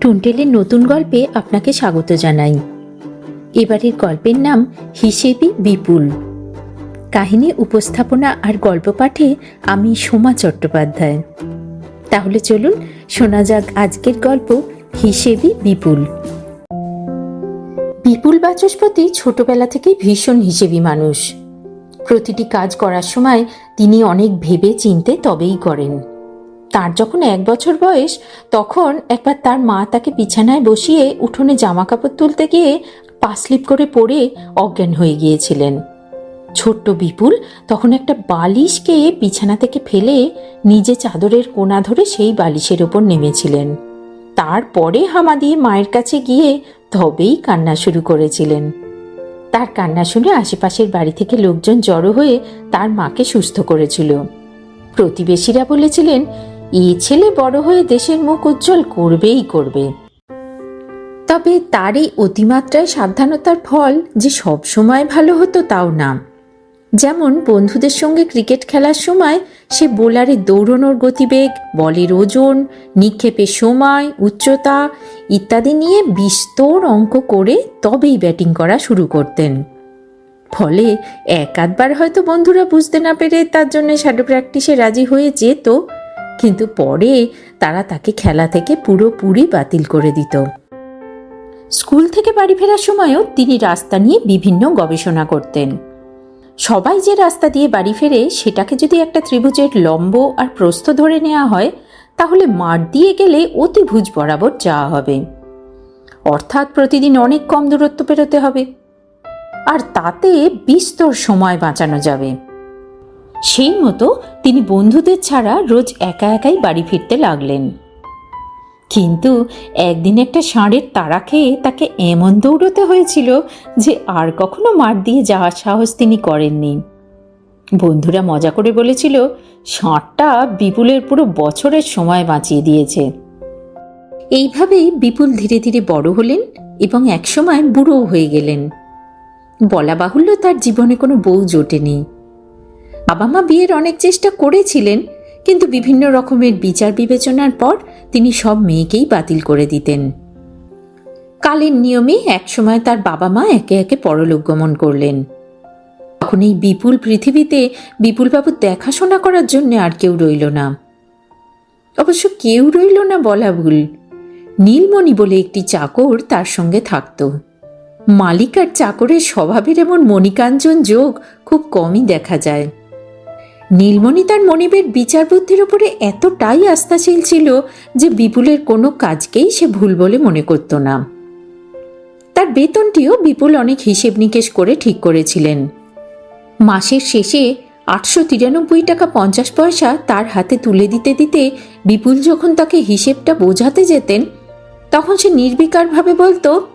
টুনটেলের নতুন গল্পে আপনাকে স্বাগত জানাই। এবারের গল্পের নাম হিসেবি বিপুল। কাহিনী, উপস্থাপনা আর গল্প পাঠে আমি সোমা চট্টোপাধ্যায়। তাহলে চলুন শোনা যাক আজকের গল্প হিসেবি বিপুল। বিপুল বাচস্পতি ছোটবেলা থেকেই ভীষণ হিসেবি মানুষ। প্রতিটি কাজ করার সময় তিনি অনেক ভেবে চিনতে তবেই করেন। তার যখন এক বছর বয়স, তখন একবার তার মা তাকে বিছানায় বসিয়ে উঠোনে জামা কাপড় তুলতে গিয়ে পা স্লিপ করে পড়ে অজ্ঞান হয়ে গিয়েছিলেন। ছোট্ট বিপুল তখন একটা বালিশকে বিছানা থেকে ফেলে নিজে চাদরের কোনা ধরে সেই বালিশের ওপর নেমেছিলেন। তারপরে হামা দিয়ে মায়ের কাছে গিয়ে তবেই কান্না শুরু করেছিলেন। তার কান্না শুনে আশেপাশের বাড়ি থেকে লোকজন জড়ো হয়ে তার মাকে সুস্থ করেছিল। প্রতিবেশীরা বলেছিলেন এ ছেলে বড় হয়ে দেশের মুখ উজ্জ্বল করবেই করবে। তবে তার এই অতিমাত্রায় সাবধানতার ফল যে সব সময় ভালো হতো তাও না। যেমন বন্ধুদের সঙ্গে ক্রিকেট খেলার সময় সে বোলারে দৌড়নোর গতিবেগ, বলের ওজন নিক্ষেপের সময়, উচ্চতা ইত্যাদি নিয়ে বিস্তর অঙ্ক করে তবেই ব্যাটিং করা শুরু করতেন। ফলে এক আধবার হয়তো বন্ধুরা বুঝতে না পেরে তার জন্য শ্যাডো প্র্যাকটিসে রাজি হয়ে যেত কিন্তু পরে তারা তাকে খেলা থেকে পুরোপুরি বাতিল করে দিত। স্কুল থেকে বাড়ি ফেরার সময়ও তিনি রাস্তা নিয়ে বিভিন্ন গবেষণা করতেন। সবাই যে রাস্তা দিয়ে বাড়ি ফেরে সেটাকে যদি একটা ত্রিভুজের লম্ব আর প্রস্থ ধরে নেওয়া হয়, তাহলে মাঠ দিয়ে গেলে অতিভুজ বরাবর যাওয়া হবে। অর্থাৎ প্রতিদিন অনেক কম দূরত্ব পেরোতে হবে। আর তাতে বিস্তর সময় বাঁচানো যাবে। সেই মতো তিনি বন্ধুদের ছাড়া রোজ একা একাই বাড়ি ফিরতে লাগলেন। কিন্তু একদিন একটা ষাঁড়ের তাড়া খেয়ে তাকে এমন দৌড়তে হয়েছিল যে আর কখনো মাঠ দিয়ে যাওয়ার সাহস তিনি করেননি। বন্ধুরা মজা করে বলেছিল, ষাঁড়টা বিপুলের পুরো বছরের সময় বাঁচিয়ে দিয়েছে। এইভাবেই বিপুল ধীরে ধীরে বড় হলেন এবং একসময় বুড়োও হয়ে গেলেন। বলা বাহুল্য তার জীবনে কোনো বউ জোটেনি। বাবা মা বিয়ের অনেক চেষ্টা করেছিলেন, কিন্তু বিভিন্ন রকমের বিচার বিবেচনার পর তিনি সব মেয়েকেই বাতিল করে দিতেন। কালের নিয়মে একসময় তার বাবা মা একে একে পরলোক গমন করলেন। তখন এই বিপুল পৃথিবীতে বিপুলবাবুর দেখাশোনা করার জন্য আর কেউ রইল না। অবশ্য কেউ রইল না বলা ভুল। নীলমণি বলে একটি চাকর তার সঙ্গে থাকত। মালিক আর চাকরের স্বভাবের এমন মণিকাঞ্চন যোগ খুব কমই দেখা যায়। নীলমণি তার মনিবের বিচার বুদ্ধির ওপরে এতটাই আস্থাশীল ছিল যে বিপুলের কোনো কাজকেই সে ভুল বলে মনে করত না। তার বেতনটিও বিপুল অনেক হিসেব নিকেশ করে ঠিক করেছিলেন। মাসের শেষে আটশো তিরানব্বই টাকা পঞ্চাশ পয়সা তার হাতে তুলে দিতে দিতে বিপুল যখন তাকে হিসেবটা বোঝাতে যেতেন, তখন সে নির্বিকারভাবে বলতো,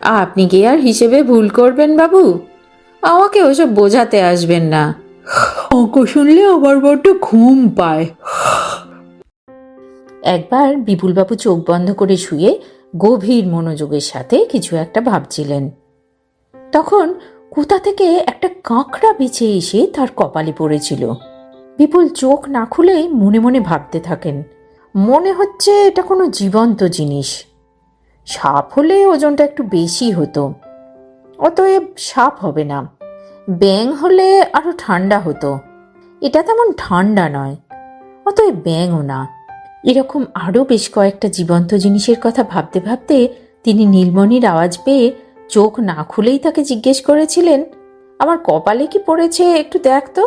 আপনি কি আর হিসেবে ভুল করবেন বাবু? আমাকে ওসব বোঝাতে আসবেন না। অঙ্ক শুনলে আমার বড্ড ঘুম পায়। একবার বিপুলবাবু চোখ বন্ধ করে শুয়ে গভীর মনোযোগের সাথে কিছু একটা ভাবছিলেন। তখন কোথা থেকে একটা কাঁকড়া বেছে এসে তার কপালে পড়েছিল। বিপুল চোখ না খুলেই মনে মনে ভাবতে থাকেন, মনে হচ্ছে এটা কোনো জীবন্ত জিনিস। সাপ হলে ওজনটা একটু বেশি হতো, অতএব সাপ হবে না। ব্যাং হলে আরও ঠান্ডা হতো। এটা তেমন ঠান্ডা নয়, অতএব ব্যাংও না। এরকম আরও বেশ কয়েকটা জীবন্ত জিনিসের কথা ভাবতে ভাবতে তিনি নীলমণির আওয়াজ পেয়ে চোখ না খুলেই তাকে জিজ্ঞেস করেছিলেন, আমার কপালে কি পড়েছে একটু দেখ তো?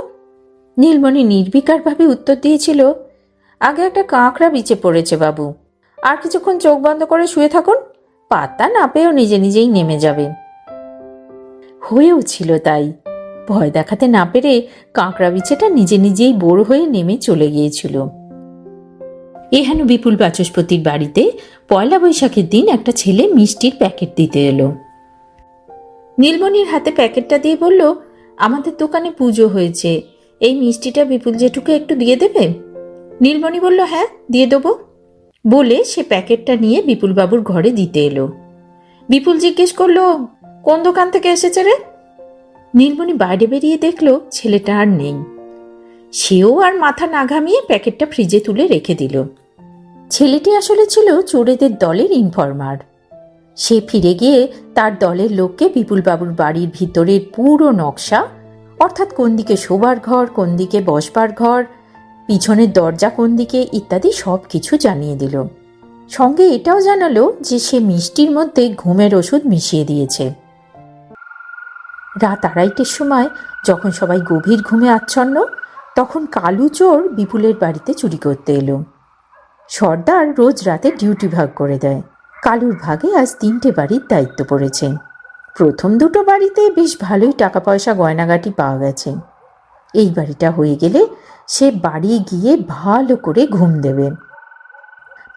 নীলমণি নির্বিকারভাবে উত্তর দিয়েছিল, আগে একটা কাঁকড়া বিচে পড়েছে বাবু। আর কিছুক্ষণ চোখ বন্ধ করে শুয়ে থাকুন, পাতা না পেয়েও নিজে নিজেই নেমে যাবে। হয়েও ছিল তাই। ভয় দেখাতে না পেরে কাঁকড়া বিছেটা নিজে নিজেই বোর হয়ে নেমে চলে গিয়েছিল। এহেন বিপুল বাচস্পতির বাড়িতে পয়লা বৈশাখের দিন একটা ছেলে মিষ্টির প্যাকেট দিতে এলো। নীলমণির হাতে প্যাকেটটা দিয়ে বলল, আমাদের দোকানে পুজো হয়েছে। এই মিষ্টিটা বিপুল জেঠুকে একটু দিয়ে দেবে? নীলমণি বলল হ্যাঁ দিয়ে দেবো। বলে সে প্যাকেটটা নিয়ে বিপুলবাবুর ঘরে দিতে এলো। বিপুল জিজ্ঞেস করল, কোন দোকান থেকে এসেছে রে? নীলমণি বাইরে বেরিয়ে দেখল ছেলেটা আর নেই। সেও আর মাথা না ঘামিয়ে প্যাকেটটা ফ্রিজে তুলে রেখে দিল। ছেলেটি আসলে ছিল চোরেদের দলের ইনফরমার। সে ফিরে গিয়ে তার দলের লোককে বিপুলবাবুর বাড়ির ভিতরের পুরো নকশা, অর্থাৎ কোন দিকে শোবার ঘর, কোন দিকে বসবার ঘর, পিছনের দরজা কোন দিকে ইত্যাদি সব কিছু জানিয়ে দিল। সঙ্গে এটাও জানালো যে সে মিষ্টির মধ্যে ঘুমের ওষুধ মিশিয়ে দিয়েছে। রাত আড়াইটের সময় যখন সবাই গভীর ঘুমে আচ্ছন্ন, তখন কালু চোর বিপুলের বাড়িতে চুরি করতে এলো। সর্দার রোজ রাতে ডিউটি ভাগ করে দেয়। কালুর ভাগে আজ তিনটে বাড়ির দায়িত্ব পড়েছে। প্রথম দুটো বাড়িতে বেশ ভালোই টাকা পয়সা গয়নাগাটি পাওয়া গেছে। এই বাড়িটা হয়ে গেলে সে বাড়ি গিয়ে ভালো করে ঘুম দেবে।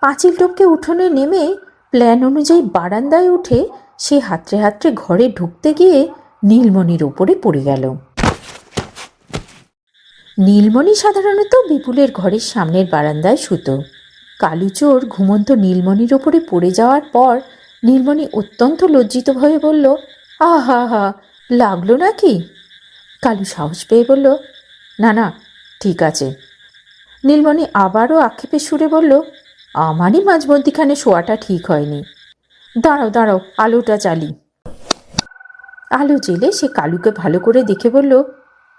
পাঁচিল টপকে উঠোনে নেমে প্ল্যান অনুযায়ী বারান্দায় উঠে সে হাতড়ে হাতড়ে ঘরে ঢুকতে গিয়ে নীলমণির ওপরে পড়ে গেল। নীলমণি সাধারণত বিপুলের ঘরের সামনের বারান্দায় শুতো। কালুচোর ঘুমন্ত নীলমণির ওপরে পড়ে যাওয়ার পর নীলমণি অত্যন্ত লজ্জিতভাবে বলল, আহা, হা, লাগল নাকি? কালু সাহস পেয়ে বলল, না না, ঠিক আছে। নীলমণি আবারও আক্ষেপের সুরে বলল, আমারই মাঝমধ্যিখানে শোয়াটা ঠিক হয়নি। দাঁড়াও দাঁড়াও, আলোটা চালি। আলো জেলে সে কালুকে ভালো করে দেখে বলল,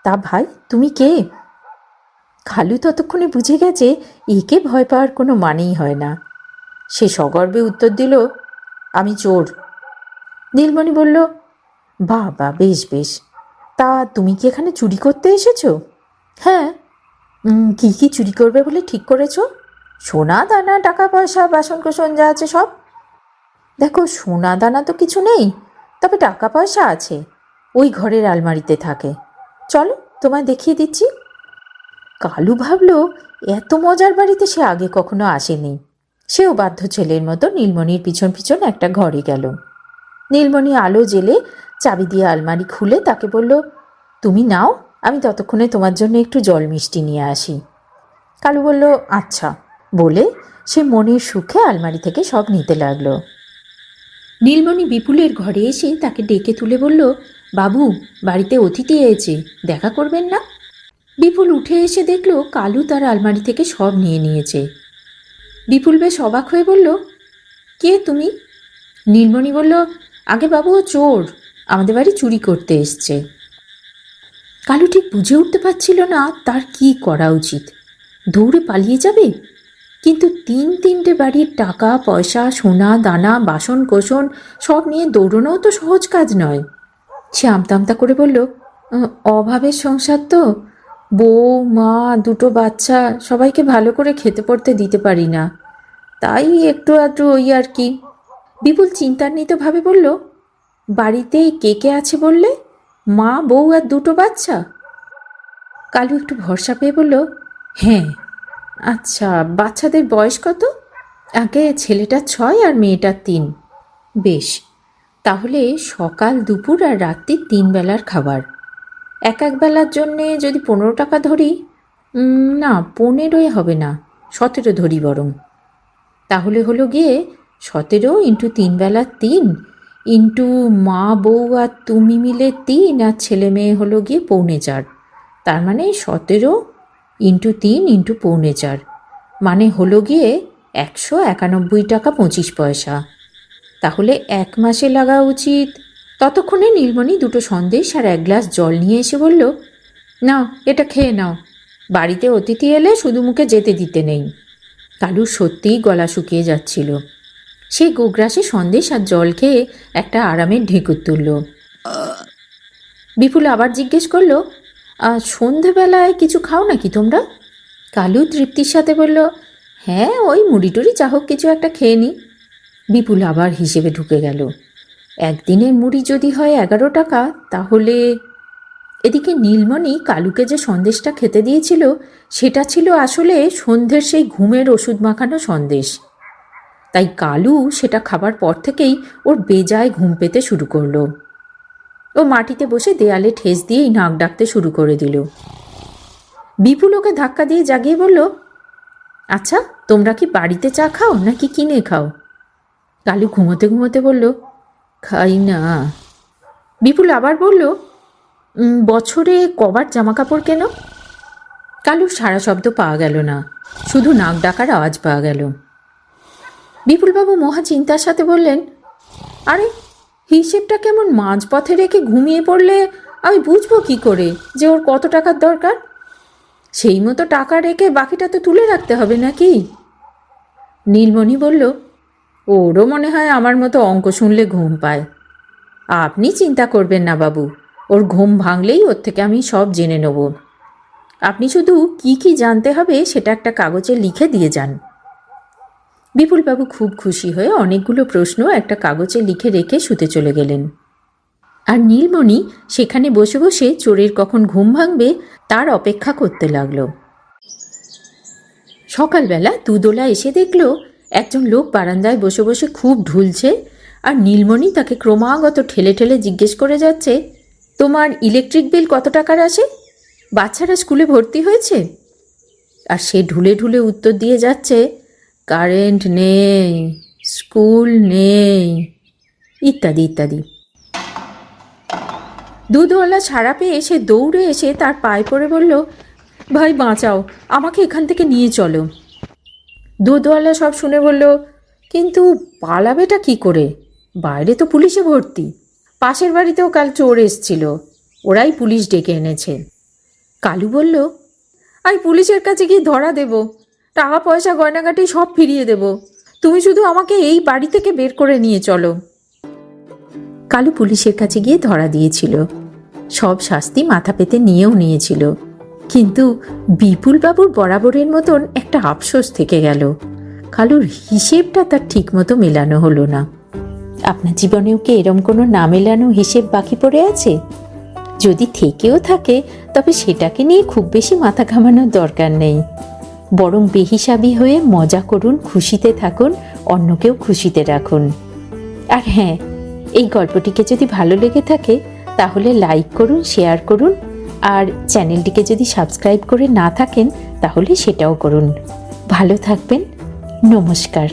তা ভাই, তুমি কে? খালু ততক্ষণে বুঝে গেছে একে ভয় পাওয়ার কোনো মানেই হয় না। সে সগর্বে উত্তর দিল, আমি চোর। নীলমণি বলল বাহ বা বেশ বেশ। তা তুমি কি এখানে চুরি করতে এসেছ? হ্যাঁ। কি কি চুরি করবে বলে ঠিক করেছ? সোনা, দানা, টাকা, পয়সা বাসন কোসন যা আছে সব? দেখো, সোনা, দানা তো কিছু নেই। তবে টাকা পয়সা আছে। ওই ঘরের আলমারিতে থাকে। চলো, তোমায় দেখিয়ে দিচ্ছি। কালু ভাবল, এত মজার বাড়িতে সে আগে কখনো আসেনি। সেও বাধ্য ছেলের মতো নীলমণির পিছন পিছন একটা ঘরে গেল। নীলমণি আলো জেলে চাবি দিয়ে আলমারি খুলে তাকে বলল, তুমি নাও, আমি ততক্ষণে তোমার জন্য একটু জল মিষ্টি নিয়ে আসি। কালু বলল আচ্ছা। বলে সে মনের সুখে আলমারি থেকে সব নিতে লাগল। নীলমণি বিপুলের ঘরে এসে তাকে ডেকে তুলে বলল, বাবু, বাড়িতে অতিথি এসেছে, দেখা করবেন না? বিপুল উঠে এসে দেখল কালু তার আলমারি থেকে সব নিয়ে নিয়েছে। বিপুল বেশ অবাক হয়ে বলল, কে তুমি? নীলমণি বলল, আগে বাবু ও চোর, আমাদের বাড়ি চুরি করতে এসছে। কালু ঠিক বুঝে উঠতে পারছিল না তার কি করা উচিত। দৌড়ে পালিয়ে যাবে? কিন্তু তিন তিনটে বাড়ির টাকা, পয়সা, সোনা, দানা, বাসন কোসন সব নিয়ে দৌড়নোও তো সহজ কাজ নয়। সে আমতা করে বলল অভাবের সংসার তো। বউ, মা, দুটো বাচ্চা, সবাইকে ভালো করে খেতে পড়তে দিতে পারি না। তাই একটু আধটু ওই আর কি। বিপুল চিন্তান্বিতভাবে বলল বাড়িতে কে কে আছে বললে? মা, বউ আর দুটো বাচ্চা? কালু একটু ভরসা পেয়ে বলল হ্যাঁ আচ্ছা বাচ্চাদের বয়স কত? আগে ছেলেটা ছয় আর মেয়েটার তিন। বেশ, তাহলে সকাল, দুপুর আর রাত্রি তিন বেলার খাবার। এক এক বেলার জন্যে যদি পনেরো টাকা ধরি? না, পনেরোই হবে না, সতেরো ধরি বরং। তাহলে হলো গিয়ে সতেরো ইন্টু তিন বেলার তিন, ইন্টু মা, বউ আর তুমি মিলে তিন, আর ছেলে মেয়ে হলো গিয়ে পৌনে চার। তার মানে সতেরো ইন্টু তিন ইন্টু পৌনে চার। মানে হলো গিয়ে একশো একানব্বই টাকা পঁচিশ পয়সা। তাহলে এক মাসে লাগা উচিত। ততক্ষণে নীলমণি দুটো সন্দেশ আর এক গ্লাস জল নিয়ে এসে বলল, নাও, এটা খেয়ে নাও। বাড়িতে অতিথি এলে শুধু মুখে যেতে দিতে নেই কালুর সত্যিই গলা শুকিয়ে যাচ্ছিল। সে গোগ্রাসে সন্দেশ আর জল খেয়ে একটা আরামের ঢেকুর তুলল। বিপুল আবার জিজ্ঞেস করল "আহ, সন্ধেবেলায় কিছু খাও নাকি তোমরা? কালু তৃপ্তির সাথে বলল হ্যাঁ ওই মুড়ি টুড়ি যা হোক কিছু একটা খেয়ে নি। বিপুল আবার হিসেবে ঢুকে গেল। একদিনের মুড়ি যদি হয় এগারো টাকা তাহলে এদিকে নীলমণি কালুকে যে সন্দেশটা খেতে দিয়েছিল সেটা ছিল আসলে সন্ধ্যের সেই ঘুমের ওষুধ মাখানো সন্দেশ। তাই কালু সেটা খাবার পর থেকেই ওর বেজায় ঘুম পেতে শুরু করল। ও মাটিতে বসে দেয়ালে ঠেস দিয়েই নাক ডাকতে শুরু করে দিল। বিপুল ওকে ধাক্কা দিয়ে জাগিয়ে বলল আচ্ছা তোমরা কি বাড়িতে চা খাও নাকি কিনে খাও? কালু ঘুমোতে ঘুমোতে বলল, খাই না। বিপুল আবার বলল বছরে কবার জামা কাপড় কেন? কালুর সারা শব্দ পাওয়া গেল না, শুধু নাক ডাকার আওয়াজ পাওয়া গেল। বিপুলবাবু মহা চিন্তার সাথে বললেন, আরে হিসেবটা কেমন মাঝপথে রেখে ঘুমিয়ে পড়লে আমি বুঝব কি করে যে ওর কত টাকার দরকার? সেই মতো টাকা রেখে বাকিটা তো তুলে রাখতে হবে নাকি? নীলমণি বলল, ওরও মনে হয় আমার মতো অঙ্ক শুনলে ঘুম পায়। আপনি চিন্তা করবেন না বাবু, ওর ঘুম ভাঙলেই ওর থেকে আমি সব জেনে নেব। আপনি শুধু কি কি জানতে হবে সেটা একটা কাগজে লিখে দিয়ে যান। বিপুলবাবু খুব খুশি হয়ে অনেকগুলো প্রশ্ন একটা কাগজে লিখে রেখে শুতে চলে গেলেন। আর নীলমণি সেখানে বসে বসে চোরের কখন ঘুম ভাঙবে তার অপেক্ষা করতে লাগল। সকালবেলা দুদোলা এসে দেখল একজন লোক বারান্দায় বসে বসে খুব ঢুলছে আর নীলমণি তাকে ক্রমাগত ঠেলে ঠেলে জিজ্ঞেস করে যাচ্ছে, তোমার ইলেকট্রিক বিল কত টাকার আসে বাচ্চারা স্কুলে ভর্তি হয়েছে? আর সে ঢুলে ঢুলে উত্তর দিয়ে যাচ্ছে কারেন্ট নেই, স্কুল নেই, ইত্যাদি ইত্যাদি। দুধওয়ালা ছাড়া পেয়ে সে দৌড়ে এসে তার পায়ে পড়ে বলল, ভাই, বাঁচাও, আমাকে এখান থেকে নিয়ে চলো। দুধওয়ালা সব শুনে বলল, কিন্তু পালাবেটা কি করে? বাইরে তো পুলিশে ভর্তি। পাশের বাড়িতেও কাল চোর এসছিল, ওরাই পুলিশ ডেকে এনেছে। কালু বলল আমি পুলিশের কাছে গিয়ে ধরা দেব। টাকা পয়সা গয়নাগাটি সব ফিরিয়ে দেব। তুমি শুধু আমাকে এই বাড়ি থেকে বের করে নিয়ে চলো। কালু পুলিশের কাছে গিয়ে ধরা দিয়েছিল। সব শাস্তি মাথা পেতে নিয়েও নিয়েছিল। কিন্তু বিপুলবাবুর বরাবরের মতন একটা আফসোস থেকে গেল। কালুর হিসেবটা তার ঠিকমতো মেলানো হলো না। আপনার জীবনেও কি এরম কোনো না মেলানো হিসেব বাকি পড়ে আছে? যদি থেকেও থাকে, তবে সেটাকে নিয়ে খুব বেশি মাথা ঘামানোর দরকার নেই। বরং বেহিসাবি হয়ে মজা করুন, খুশিতে থাকুন, অন্যকেও খুশিতে রাখুন। আর হ্যাঁ এই গল্পটিকে যদি ভালো লেগে থাকে, তাহলে লাইক করুন, শেয়ার করুন, আর চ্যানেলটিকে যদি সাবস্ক্রাইব করে না থাকেন, তাহলে সেটাও করুন। ভালো থাকবেন, নমস্কার।